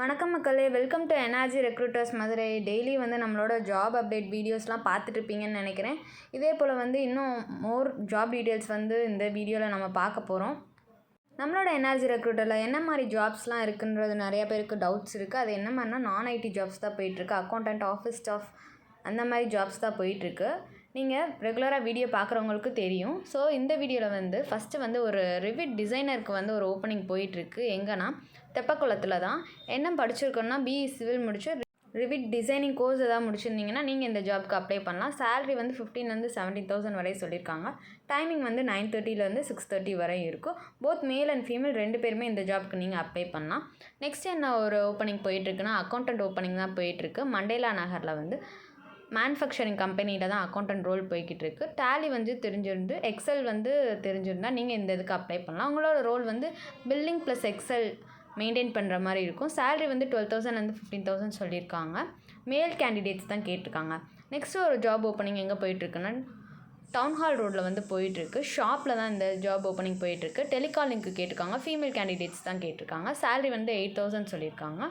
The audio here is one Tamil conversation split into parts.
வணக்கம் மக்களே welcome to energy recruiters Madurai. Daily வந்து நம்மளோட ஜாப் அப்டேட் வீடியோஸ்லாம் பார்த்துட்ருப்பீங்கன்னு நினைக்கிறேன். இதே போல் வந்து இன்னும் மோர் ஜாப் டீட்டெயில்ஸ் வந்து இந்த வீடியோவில் நம்ம பார்க்க போகிறோம் நம்மளோட எனர்ஜி ரெக்ரூட்டரில் என்ன மாதிரி ஜாப்ஸ்லாம் இருக்குன்றது நிறைய பேருக்கு டவுட்ஸ் இருக்குது அது என்ன மாதிரினா நான் ஐடி ஜாப்ஸ் தான் போயிட்டுருக்கு அக்கௌண்டன்ட் ஆஃபீஸ் ஸ்டாஃப் அந்த மாதிரி ஜாப்ஸ் தான் போயிட்டுருக்கு நீங்கள் ரெகுலராக வீடியோ பார்க்குறவங்களுக்கு தெரியும். ஸோ இந்த வீடியோவில் வந்து ஃபஸ்ட்டு வந்து ஒரு ரிவிட் டிசைனருக்கு வந்து ஒரு ஓப்பனிங் போயிட்டுருக்கு. எங்கன்னா தெப்பக்குளத்தில் தான். என்ன படிச்சிருக்கோன்னா பிஇ சிவில் முடிச்சு ரிவிட் டிசைனிங் கோர்ஸ் எதாவது முடிச்சிருந்தீங்கன்னா நீங்கள் இந்த ஜாப்க்கு அப்ளை பண்ணலாம். சேலரி வந்து ஃபிஃப்டீன்லேருந்து செவன்டீன் தௌசண்ட் வரை சொல்லியிருக்காங்க டைமிங் வந்து நைன் தேர்ட்டிலேருந்து சிக்ஸ் தேர்ட்டி வரை இருக்கும். போத் மேல் அண்ட் ஃபீமேல் ரெண்டு பேருமே இந்த ஜாப்க்கு நீங்கள் அப்ளை பண்ணலாம். நெக்ஸ்ட் என்ன ஒரு ஓப்பனிங் போயிட்டுருக்குன்னா அக்கௌண்டன்ட் ஓப்பனிங் தான் போயிட்டுருக்கு. மண்டேலா நகரில் வந்து மேனுஃபேக்சரிங் கம்பெனியில் தான் அக்கௌண்டன்ட் ரோல் போய்கிட்டு இருக்குது டேலி வந்து தெரிஞ்சிருந்து எக்ஸல் வந்து தெரிஞ்சிருந்தால் நீங்கள் இந்த இதுக்கு அப்ளை பண்ணலாம். உங்களோட ரோல் வந்து பில்லிங் ப்ளஸ் எக்ஸல் மெயின்டைன் பண்ணுற மாதிரி இருக்கும். சேலரி வந்து டுவெல் தௌசண்ட்லேருந்து ஃபிஃப்டீன் தௌசண்ட் சொல்லியிருக்காங்க மேல் கேண்டிடேட்ஸ் தான் கேட்டிருக்காங்க. நெக்ஸ்ட்டு ஒரு ஜாப் ஓப்பனிங் எங்கே போயிட்டுருக்குன்னா டவுன் ஹால் ரோட்டில் வந்து போயிட்டுருக்கு. ஷாப்பில் தான் இந்த ஜாப் ஓப்பனிங் போயிட்டுருக்கு. டெலிகாலிங்க்கு கேட்டிருக்காங்க. ஃபீமேல் கேண்டிடேட்ஸ் தான் கேட்டிருக்காங்க. சேலரி வந்து எயிட் தௌசண்ட் சொல்லியிருக்காங்க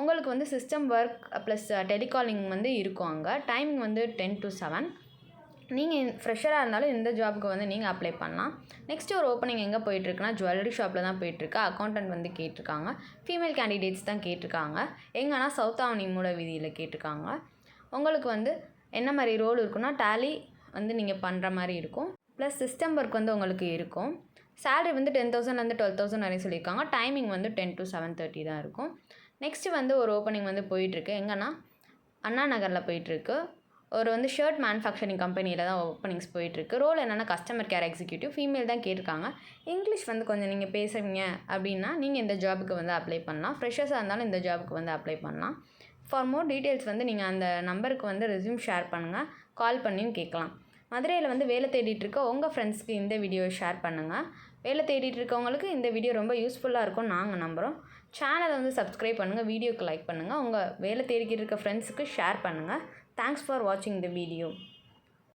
உங்களுக்கு வந்து சிஸ்டம் ஒர்க் ப்ளஸ் டெலிகாலிங் வந்து இருக்கும் அங்கே. டைமிங் வந்து டென் டு செவன் நீங்கள் ஃப்ரெஷராக இருந்தாலும் இந்த ஜாபுக்கு வந்து நீங்கள் அப்ளை பண்ணலாம். நெக்ஸ்ட் ஒரு ஓப்பனிங் எங்கே போயிட்டுருக்குன்னா ஜுவல்லரி ஷாப்பில் தான் போயிட்டுருக்கு. அக்கௌண்டன்ட் வந்து கேட்டிருக்காங்க. ஃபீமேல் கேண்டிடேட்ஸ் தான் கேட்டிருக்காங்க. எங்கன்னா சவுத் ஆவணி மூல வீதியில் கேட்டிருக்காங்க. உங்களுக்கு வந்து என்ன மாதிரி ரோல் இருக்குன்னா டேலி வந்து நீங்கள் பண்ணுற மாதிரி இருக்கும். ப்ளஸ் சிஸ்டம் ஒர்க் வந்து உங்களுக்கு இருக்கும். சேலரி வந்து டென் தௌசண்ட்லேருந்து டுவெல் தௌசண்ட் வரையும் சொல்லியிருக்காங்க. டைமிங் வந்து டென் டு செவன் தேர்ட்டி தான் இருக்கும். நெக்ஸ்ட்டு வந்து ஒரு ஓப்பனிங் வந்து போயிட்டுருக்கு. எங்கன்னா? அண்ணா நகரில் போயிட்டுருக்கு. ஒரு வந்து ஷர்ட் மேனுஃபேக்சரிங் கம்பெனியில் தான் ஓப்பனிங்ஸ் போயிட்டுருக்கு. ரோல் என்னென்னா கஸ்டமர் கேர் எக்ஸிக்யூட்டிவ் ஃபீமேல் தான் கேட்டிருக்காங்க. இங்கிலீஷ் வந்து கொஞ்சம் நீங்கள் பேசுகிறீங்க அப்படின்னா நீங்கள் இந்த ஜாபுக்கு வந்து அப்ளை பண்ணலாம். ஃப்ரெஷர்ஸாக இருந்தாலும் இந்த ஜாபுக்கு வந்து அப்ளை பண்ணலாம். ஃபார் மோர் டீட்டெயில்ஸ் வந்து நீங்கள் அந்த நம்பருக்கு வந்து ரெஸ்யூம் ஷேர் பண்ணுங்கள் கால் பண்ணியும் கேட்கலாம். மதுரையில் வந்து வேலை தேடிட்டு இருக்க உங்கள் ஃப்ரெண்ட்ஸ்க்கு இந்த வீடியோவை ஷேர் பண்ணுங்கள் வேலை தேடிட்டு இருக்கவங்களுக்கு இந்த வீடியோ ரொம்ப யூஸ்ஃபுல்லாக இருக்கும் நாங்கள் நம்புகிறோம் சேனலை வந்து சப்ஸ்கிரைப் பண்ணுங்கள் வீடியோக்கு லைக் பண்ணுங்கள் உங்கள் வேலை தேடிக்கிட்டு இருக்க ஃப்ரெண்ட்ஸுக்கு ஷேர் பண்ணுங்கள் தேங்க்ஸ் ஃபார் வாட்சிங் த வீடியோ